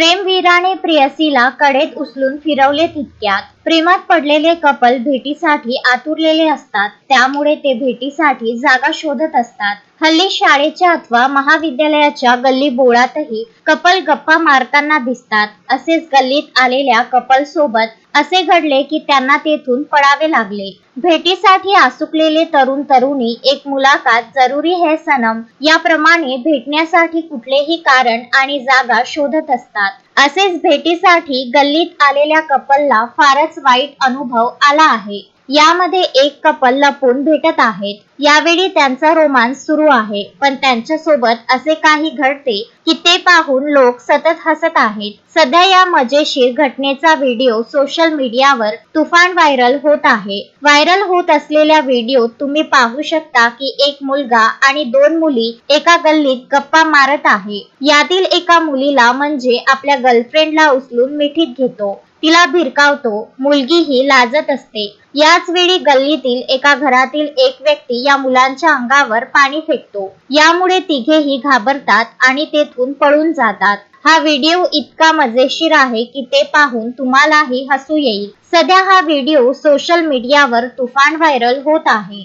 प्रेमवीराने प्रेयसीला कडेत उचलून फिरवले तितक्यात. प्रेमात पडलेले कपल भेटीसाठी आतुरलेले असतात. त्यामुळे ते भेटीसाठी जागा शोधत असतात. हल्ली शाळेच्या अथवा महाविद्यालयाच्या गल्ली बोळातही कपल गप्पा मारताना दिसतात. असेच गल्लीत आलेल्या कपल सोबत असे घडले की त्यांना तेथून पळावे लागले. भेटीसाठी आसुकलेले तरुण तरुणी एक मुलाखत जरुरी है सनम याप्रमाणे भेटण्यासाठी कुठलेही कारण आणि जागा शोधत असतात. असेच भेटीसाठी गल्लीत आलेल्या कपलला फारच वाईट अनुभव आला आहे. यामध्ये एक कपल लपून भेटत आहेत. यावेळी त्यांचा रोमांस सुरू आहे पण त्यांच्यासोबत असे काही घडते की ते पाहून लोक सतत हसत आहेत. सध्या या मजेशीर घटनेचा व्हिडिओ सोशल मीडियावर तुफान व्हायरल होत आहे. व्हायरल होत असलेल्या व्हिडिओत तुम्ही पाहू शकता की एक मुलगा आणि दोन मुली एका गल्लीत गप्पा मारत आहे. यातील एका मुलीला म्हणजे आपल्या गर्लफ्रेंडला उचलून मिठीत घेतो. तिला भिरकावतो. मुलगी ही लाजत असते. याच वेळी गल्लीतील एका घरातील एक व्यक्ती या मुलांच्या अंगावर पाणी फेकतो. यामुळे तिघेही घाबरतात आणि तेथून पळून जातात. हा व्हिडिओ इतका मजेशीर आहे की ते पाहून तुम्हालाही हसू येईल. सध्या हा व्हिडिओ सोशल मीडियावर तुफान व्हायरल होत आहे.